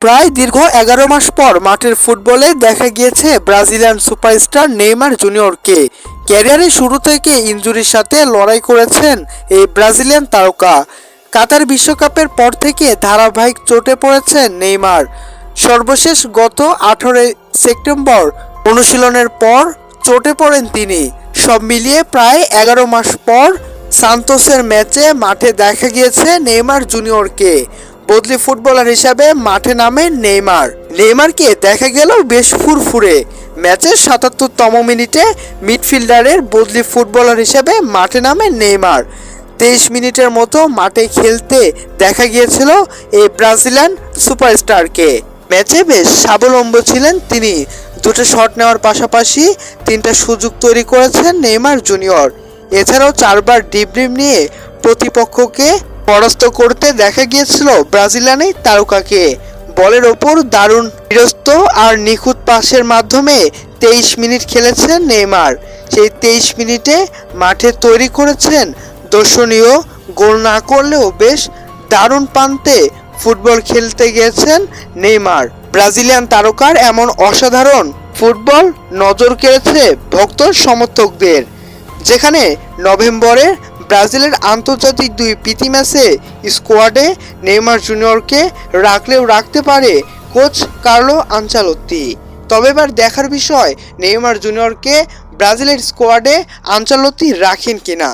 প্রায় দীর্ঘ এগারো মাস পর মাঠের ফুটবলে দেখা গিয়েছে ব্রাজিলিয়ান সুপারস্টার নেইমার জুনিয়রকে। ক্যারিয়ারের শুরু থেকে ইনজুরির সাথে লড়াই করেছেন এই ব্রাজিলিয়ান তারকা। কাতার বিশ্বকাপের পর থেকে ধারাবাহিক চোটে পড়েছেন নেইমার। সর্বশেষ গত আঠারোই সেপ্টেম্বর অনুশীলনের পর চোটে পড়েন তিনি। সব মিলিয়ে প্রায় এগারো মাস পর সান্তোসের ম্যাচে মাঠে দেখা গিয়েছে নেইমার জুনিয়রকে। বদলি ফুটবলার হিসাবে মাঠে নামে নেইমার। নেইমারকে দেখা গেল বেশ ফুরফুরে। ম্যাচের সাতাত্তরতম মিনিটে মিডফিল্ডারের বদলি ফুটবলার হিসেবে মাঠে নামে নেইমার। তেইশ মিনিটের মতো মাঠে খেলতে দেখা গিয়েছিল এই ব্রাজিলিয়ান সুপারস্টারকে। ম্যাচে বেশ স্বাবলম্বী ছিলেন তিনি। দুটো শট নেওয়ার পাশাপাশি তিনটা সুযোগ তৈরি করেছেন নেইমার জুনিয়র। এছাড়াও চারবার ডিব্রিম নিয়ে প্রতিপক্ষকে পরাস্ত করতে দেখা গিয়েছিল ব্রাজিলিয়ান এই তারকাকে। বলের ওপর দারুণ বিরস্ত আর নিখুঁত পাসের মাধ্যমে তেইশ মিনিট খেলেছেন নেইমার। সেই তেইশ মিনিটে মাঠে তৈরি করেছেন দর্শনীয়, গোল না করলেও বেশ দারুণ পান্তে ফুটবল খেলতে গিয়েছেন নেইমার। ব্রাজিলিয়ান তারকার এমন অসাধারণ ফুটবল নজর কেড়েছে ভক্ত সমর্থকদের। যেখানে নভেম্বরে ব্রাজিলের আন্তর্জাতিক দুই প্রীতি ম্যাচে স্কোয়াডে নেইমার জুনিয়রকে রাখলেও রাখতে পারে কোচ কার্লো আঞ্চালত্তি তবে এবার দেখার বিষয়, নেইমার জুনিয়রকে ব্রাজিলের স্কোয়াডে আঞ্চালত্তি রাখেন কিনা।